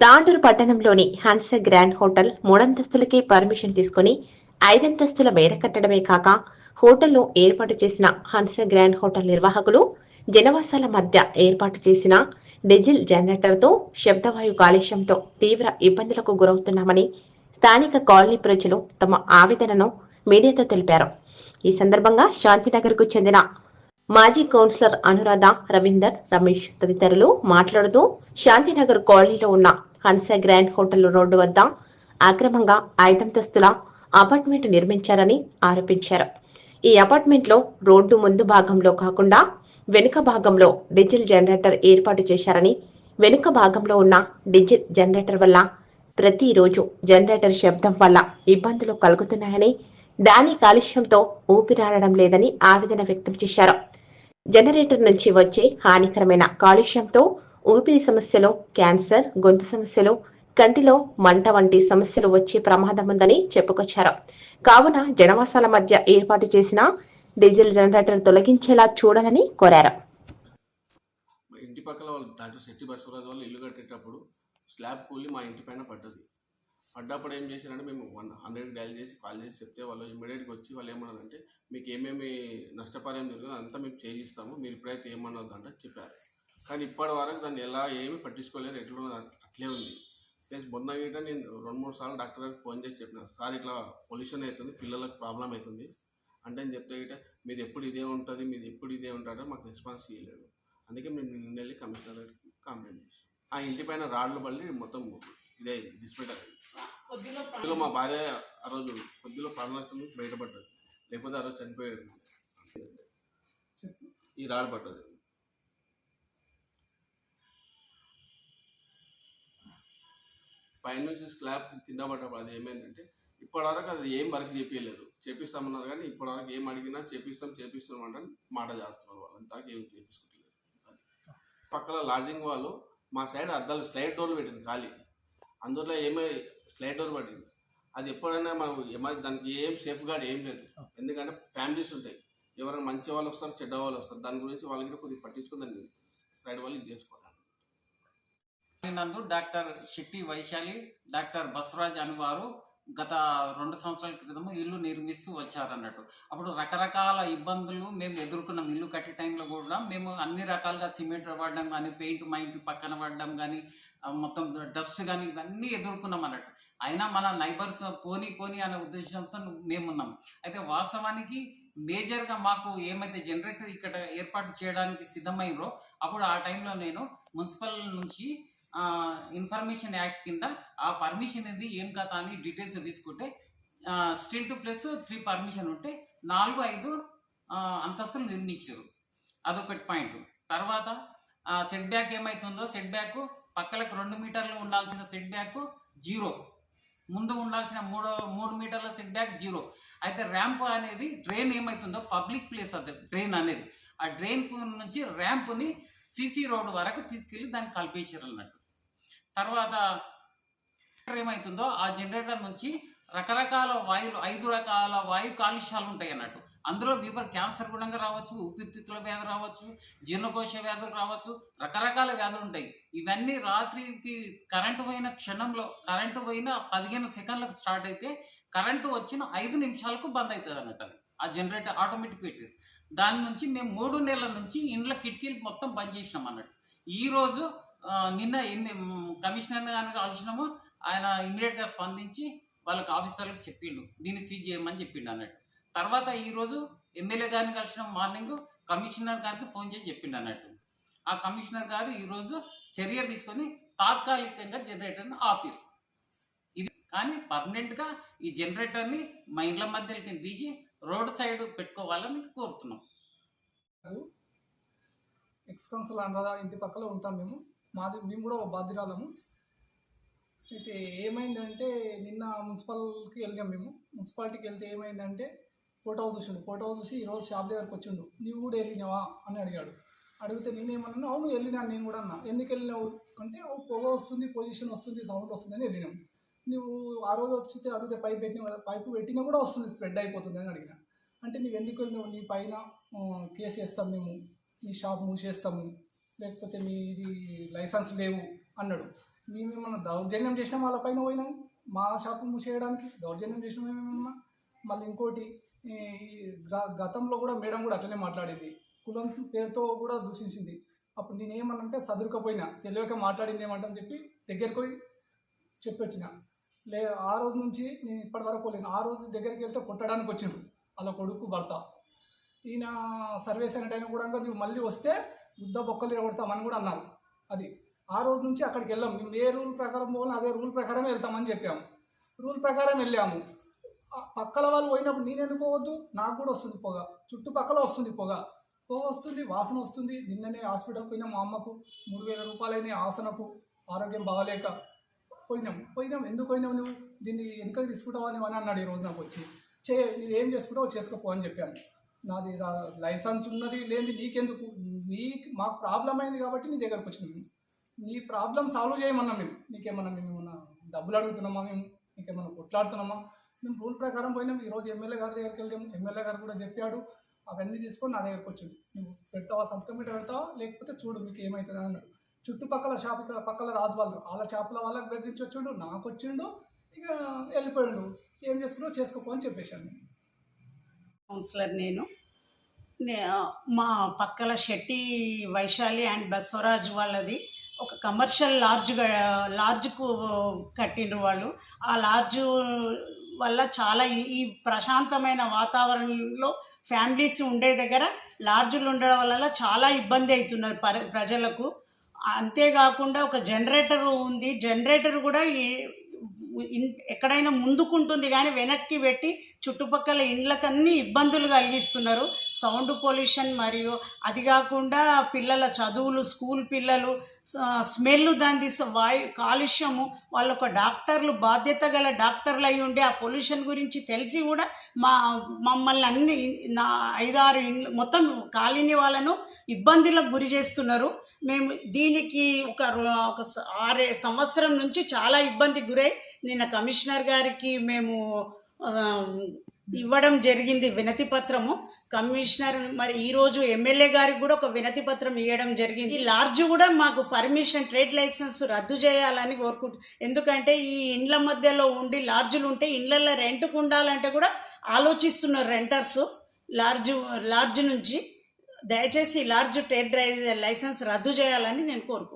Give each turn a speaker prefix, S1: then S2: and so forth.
S1: తాండూరు పట్టణంలోని Hansa grand hotel మూడంతస్తులకే permission తీసుకుని ఐదంతస్తుల మేర కట్టడమే కాక హోటల్లో ఏర్పాటు చేసిన హన్స గ్రాండ్ హోటల్ నిర్వాహకులు జనవాసాల మధ్య ఏర్పాటు చేసిన డీజిల్ జనరేటర్తో శబ్దవాయు కాలుష్యంతో తీవ్ర ఇబ్బందులకు గురవుతున్నామని స్థానిక కాలనీ ప్రజలు తమ ఆవేదనను మీడియాతో తెలిపారు. ఈ సందర్భంగా శాంతినగర్కు చెందిన మాజీ కౌన్సిలర్ అనురాధ రవీందర్ రమేష్ తదితరులు మాట్లాడుతూ శాంతినగర్ కాలనీలో ఉన్న హన్స గ్రాండ్ హోటల్ రోడ్డు వద్ద అక్రమంగా ఐదంతస్తుల అపార్ట్మెంట్ నిర్మించారని ఆరోపించారు. ఈ అపార్ట్మెంట్లో రోడ్డు ముందు భాగంలో కాకుండా వెనుక భాగంలో డీజిల్ జనరేటర్ ఏర్పాటు చేశారని వెనుక భాగంలో ఉన్న డీజిల్ జనరేటర్ వల్ల ప్రతిరోజు జనరేటర్ శబ్దం వల్ల ఇబ్బందులు కలుగుతున్నాయని దాని కాలుష్యంతో ఊపిరాడడం లేదని ఆవేదన వ్యక్తం చేశారు. జనరేటర్ నుంచి వచ్చే హానికరమైన కాలుష్యంతో ఊపిరి సమస్యలు క్యాన్సర్ గొంతు సమస్యలు కంటిలో మంట వంటి సమస్యలు వచ్చే ప్రమాదం ఉందని చెప్పుకొచ్చారు. కావున జనవాసాల మధ్య ఏర్పాటు చేసిన డీజిల్ జనరేటర్ తొలగించేలా చూడాలని కోరారు.
S2: ఇంటి పక్కల వాళ్ళు దాంట్లో శెట్టి బసవరాజు వాళ్ళు ఇల్లు కట్టేటప్పుడు స్లాబ్ కూలి మా ఇంటి పైన పడ్డది. పడ్డప్పుడు ఏం చేశారంటే మేము వన్ హండ్రెడ్ డైల్ చేసి కాల్ చేసి చెప్తే వాళ్ళు ఇమీడియట్గా వచ్చి వాళ్ళు ఏమన్నారంటే మీకు ఏమేమి నష్టపరిహారం జరిగిందో అంతా మేము చేయిస్తాము. మీరు ఇప్పుడైతే ఏమన్నది అంటే చెప్పారు. కానీ ఇప్పటి వరకు దాన్ని ఎలా ఏమీ పట్టించుకోలేదు. ఎట్లా అట్లే ఉంది. ప్లస్ మొన్న గిట్ట నేను రెండు మూడు సార్లు డాక్టర్ గారికి ఫోన్ చేసి చెప్పిన సార్ ఇట్లా పొల్యూషన్ అవుతుంది పిల్లలకు ప్రాబ్లం అవుతుంది అంటే అని చెప్తే గిట్ట మీది ఎప్పుడు ఇదే ఉంటుంది మీది ఎప్పుడు ఇదే ఉంటారో మాకు రెస్పాన్స్ చేయలేదు అందుకే మేము నిన్న వెళ్ళి కమిషనర్ గారికి కంప్లైంట్ చేసాం ఆ ఇంటి పైన రాళ్ళు పల్లి మొత్తం ఇదే డిస్పెటర్ కొద్దిలో మా భార్య ఆ రోజు కొద్దిలో ప్రాణనష్టం నుంచి బయటపడ్డది. లేకపోతే ఆ రోజు చనిపోయాడు. ఈ రాడు పడ్డది. పైనుంచి స్లాబ్ కింద పడ్డప్పుడు అది ఏమైందంటే ఇప్పటివరకు అది ఏం వర్క్ చేపించలేదు చేపిస్తామన్నారు కానీ ఇప్పటివరకు ఏం అడిగినా చేపిస్తాం చేపిస్తాం అంటే మాట చేస్తున్నారు వాళ్ళు. అంతవరకు ఏం చేపించుకోవట్లేదు. అది. పక్కన లాడ్జింగ్ వాళ్ళు మా సైడ్ అద్దాలు స్లైడ్ డోర్లు పెట్టింది ఖాళీ. అందులో ఏమో స్లైడ్ డోర్ పడింది. అది ఎప్పుడైనా మనం ఎమర్ దానికి ఏం సేఫ్ గార్డ్ ఏం లేదు. ఎందుకంటే ఫ్యామిలీస్ ఉంటాయి. ఎవరైనా మంచి వాళ్ళు వస్తారు చెడ్డ వాళ్ళు వస్తారు. దాని గురించి వాళ్ళకి కొద్దిగా పట్టించుకుని దాన్ని సైడ్ వాళ్ళు ఇది చేసుకోవాలి
S3: నందు డాక్టర్ శెట్టి వైశాలి డాక్టర్ బసవరాజ్ అని వారు గత రెండు సంవత్సరాల క్రితము ఇల్లు నిర్మిస్తూ వచ్చారన్నట్టు. అప్పుడు రకరకాల ఇబ్బందులు మేము ఎదుర్కొన్నాం. ఇల్లు కట్టే టైంలో కూడా మేము అన్ని రకాలుగా సిమెంట్ వాడడం కానీ పెయింట్ మా ఇంటి పక్కన వాడడం కానీ మొత్తం డస్ట్ కానీ ఇవన్నీ ఎదుర్కొన్నాం అన్నట్టు. అయినా మన నైబర్స్ పోనీ పోనీ అనే ఉద్దేశంతో మేమున్నాం. అయితే వాస్తవానికి మేజర్గా మాకు ఏమైతే జనరేటర్ ఇక్కడ ఏర్పాటు చేయడానికి సిద్ధమైనరో అప్పుడు ఆ టైంలో నేను మున్సిపల్ నుంచి ఇన్ఫర్మేషన్ యాక్ట్ కింద ఆ పర్మిషన్ అనేది ఏం కథ అని డీటెయిల్స్ తీసుకుంటే stilt two plus three permission ఉంటే నాలుగు ఐదు అంతస్తులు నిర్మించారు అదొకటి పాయింట్ తర్వాత సెట్ బ్యాక్ ఏమైతుందో సెట్ బ్యాక్ పక్కలకు రెండు మీటర్లు ఉండాల్సిన సెట్ బ్యాక్ జీరో ముందు ఉండాల్సిన మూడు మూడు మీటర్ల సెట్ బ్యాక్ జీరో అయితే ర్యాంప్ అనేది డ్రైన్ ఏమైతుందో పబ్లిక్ ప్లేస్ అది డ్రైన్ అనేది. ఆ డ్రైన్ నుంచి ర్యాంప్ని సీసీ రోడ్ వరకు తీసుకెళ్ళి దాన్ని కలిపేసారు అన్నట్టు. తర్వాత ఏమవుతుందో ఆ జనరేటర్ నుంచి రకరకాల వాయువులు ఐదు రకాల వాయు కాలుష్యాలు ఉంటాయి అన్నట్టు. అందులో వీపర్ క్యాన్సర్ గుణంగా రావచ్చు ఊపిరితిత్తుల వ్యాధి రావచ్చు జీర్ణకోశ వ్యాధులు రావచ్చు రకరకాల వ్యాధులు ఉంటాయి. ఇవన్నీ రాత్రికి కరెంటు పోయిన క్షణంలో కరెంటు పోయిన పదిహేను సెకండ్లకు స్టార్ట్ అయితే కరెంటు వచ్చిన ఐదు నిమిషాలకు బంద్ అవుతుంది అన్నట్టు అది. ఆ జనరేటర్ ఆటోమేటిక్ పెట్టేది. దాని నుంచి మేము మూడు నెలల నుంచి ఇండ్ల కిటికీలు మొత్తం బంద్ చేసినాం అన్నట్టు. ఈరోజు నిన్న ఎన్ని కమిషనర్ గారిని కలిసినాము ఆయన ఇమీడియట్గా స్పందించి వాళ్ళకి ఆఫీసర్లకు చెప్పిండు దీన్ని సీజ్ చేయమని చెప్పిండు అన్నట్టు. తర్వాత ఈరోజు ఎమ్మెల్యే గారిని కలిసిన మార్నింగ్ కమిషనర్ గారికి ఫోన్ చేసి చెప్పిండు అన్నట్టు. ఆ కమిషనర్ గారు ఈరోజు చర్య తీసుకొని తాత్కాలికంగా జనరేటర్ని ఆపారు ఇది కానీ పర్మనెంట్గా ఈ జనరేటర్ని మా ఇండ్ల మధ్యలోకి తీసి రోడ్ సైడ్ పెట్టుకోవాలని కోరుతున్నాం.
S4: ఎక్స్ కౌన్సిల్ అనరా ఇంటి పక్కలో ఉంటాం మేము. మాది మేము కూడా ఒక బాధ్యురాలము. అయితే ఏమైందంటే నిన్న మున్సిపల్కి వెళ్ళాం మేము. మున్సిపాలిటీకి వెళ్తే ఏమైందంటే ఫోటో హౌస్ వచ్చిండు. ఫోటో హౌస్ చూసి ఈరోజు షాప్ దగ్గరకు వచ్చిండు. నీవు కూడా వెళ్ళినావా? అని అడిగాడు. అడిగితే నేనేమన్నా? అవును వెళ్ళినా నేను కూడా అన్నా. ఎందుకు వెళ్ళినావు? అంటే పొగ వస్తుంది పొజిషన్ వస్తుంది సౌండ్ వస్తుంది అని వెళ్ళినాం. నువ్వు ఆ రోజు వచ్చితే అడిగితే పైప్ పెట్టిన పైపు పెట్టినా కూడా వస్తుంది స్ప్రెడ్ అయిపోతుంది అని అడిగిన. అంటే నువ్వు ఎందుకు వెళ్ళినావు? నీ పైన కేసు వేస్తాం మేము నీ షాప్ మూసేస్తాము. లేకపోతే మీ ఇది లైసెన్స్ లేవు అన్నాడు. మేమేమన్నా దౌర్జన్యం చేసినా వాళ్ళ పైన పోయినాం మా షాపు మూసేయడానికి దౌర్జన్యం చేసినా మేమేమన్నా? మళ్ళీ ఇంకోటి ఈ గ- గతంలో కూడా మేడం కూడా అట్లనే మాట్లాడింది. కులం పేరుతో కూడా దూషించింది. అప్పుడు నేను ఏమన్నంటే సదురుకపోయినా తెలియక మాట్లాడింది ఏమంటని చెప్పి దగ్గరికి పోయి చెప్పొచ్చిన. లే ఆ రోజు నుంచి నేను ఇప్పటి వరకు లేను ఆ రోజు దగ్గరికి వెళ్తే కొట్టడానికి వచ్చిండ్రు. వాళ్ళ కొడుకు భర్త. ఈయన సర్వేస్ అయిన టైం కూడా నువ్వు మళ్ళీ వస్తే యుద్ధ బొక్కలు కొడతామని కూడా అన్నారు. అది ఆ రోజు నుంచి అక్కడికి వెళ్ళాం. మేము ఏ రూల్ ప్రకారం పోవాలి అదే రూల్ ప్రకారమే వెళ్తామని చెప్పాము. రూల్ ప్రకారం వెళ్ళాము. పక్కల వాళ్ళు పోయినప్పుడు నేనెందుకు పోవద్దు? నాకు కూడా వస్తుంది పొగ. చుట్టుపక్కల వస్తుంది పొగ. పొగ వస్తుంది వాసన వస్తుంది. నిన్ననే హాస్పిటల్ పోయినాం మా అమ్మకు. మూడు వేల రూపాయలైన ఆసనకు. ఆరోగ్యం బాగాలేక పోయినాం. పోయినాం. ఎందుకు పోయినావు నువ్వు? దీన్ని వెనుకలు తీసుకుంటావా అని అన్నాడు ఈ రోజు నాకు వచ్చి. చే ఏం చేసుకుంటావు చేసుకోపో అని చెప్పాను. నాది రా- లైసెన్స్ ఉన్నది లేని నీకెందుకు? నీ మాకు ప్రాబ్లం అయింది కాబట్టి నీ దగ్గరకు వచ్చినాం నీ ప్రాబ్లం సాల్వ్ చేయమన్నా మేము. నీకేమన్నా మేము ఏమన్నా డబ్బులు అడుగుతున్నామా మేము? నీకేమన్నా కొట్లాడుతున్నామా? మేము రూల్ ప్రకారం పోయినాం. ఈరోజు ఎమ్మెల్యే గారి దగ్గరికి వెళ్ళాం. ఎమ్మెల్యే గారు కూడా చెప్పాడు. అవన్నీ తీసుకొని నా దగ్గరకు వచ్చింది నువ్వు పెడతావా? సంతకం మీద పెడతావా? లేకపోతే చూడు మీకు ఏమవుతుంది అన్నాడు. చుట్టుపక్కల షాప్ ఇక్కడ పక్కల రాజు వాళ్ళు వాళ్ళ షాపుల వాళ్ళకి బెదిరించి వచ్చిండు. నాకు వచ్చిండు. ఇక వెళ్ళిపోయాడు. ఏం చేసుకున్నావు? చేసుకోపో అని చెప్పేశాను
S5: కౌన్సిలర్ నేను. మా పక్కల శెట్టి వైశాలి అండ్ బసవరాజ్ వాళ్ళది. ఒక కమర్షియల్ లార్జ్ లార్జ్కు కట్టిండ్రు వాళ్ళు. ఆ లార్జ్ వల్ల చాలా ఈ- ప్రశాంతమైన వాతావరణంలో ఫ్యామిలీస్ ఉండే దగ్గర లార్జులు ఉండడం వల్ల చాలా ఇబ్బంది అవుతున్నారు ప్ర ప్రజలకు. అంతేకాకుండా ఒక జనరేటర్ ఉంది. జనరేటర్ కూడా ఎక్కడైనా ముందుకుంటుంది కానీ వెనక్కి పెట్టి చుట్టుపక్కల ఇండ్లకన్నీ ఇబ్బందులు కలిగిస్తున్నారు. సౌండ్ పొల్యూషన్ మరియు అది కాకుండా పిల్లల చదువులు స్కూల్ పిల్లలు స్మెల్ దాని వాయు కాలుష్యము వాళ్ళ ఒక డాక్టర్లు బాధ్యత గల డాక్టర్లు అయి ఉండి ఆ పొల్యూషన్ గురించి తెలిసి కూడా మా మమ్మల్ని అన్ని నా ఐదారు ఇండ్లు మొత్తం కాలనీ వాళ్ళను ఇబ్బందులకు గురి చేస్తున్నారు. మేము దీనికి ఒక ఒక ఆరే సంవత్సరం నుంచి చాలా ఇబ్బందికి గురై నిన్న కమిషనర్ గారికి మేము ఇవ్వడం జరిగింది వినతి పత్రము. కమిషనర్ మరి ఈరోజు ఎమ్మెల్యే గారికి కూడా ఒక వినతి పత్రం ఇవ్వడం జరిగింది. ఈ లార్జ్ కూడా మాకు పర్మిషన్ ట్రేడ్ లైసెన్స్ రద్దు చేయాలని కోరుకుంటు ఎందుకంటే ఈ ఇండ్ల మధ్యలో ఉండి లార్జులు ఉంటే ఇండ్లలో రెంట్కు ఉండాలంటే కూడా ఆలోచిస్తున్నారు రెంటర్స్. లార్జ్ లార్జ్ నుంచి దయచేసి లార్జ్ ట్రేడ్ లైసెన్స్ రద్దు చేయాలని నేను కోరుకుంటున్నాను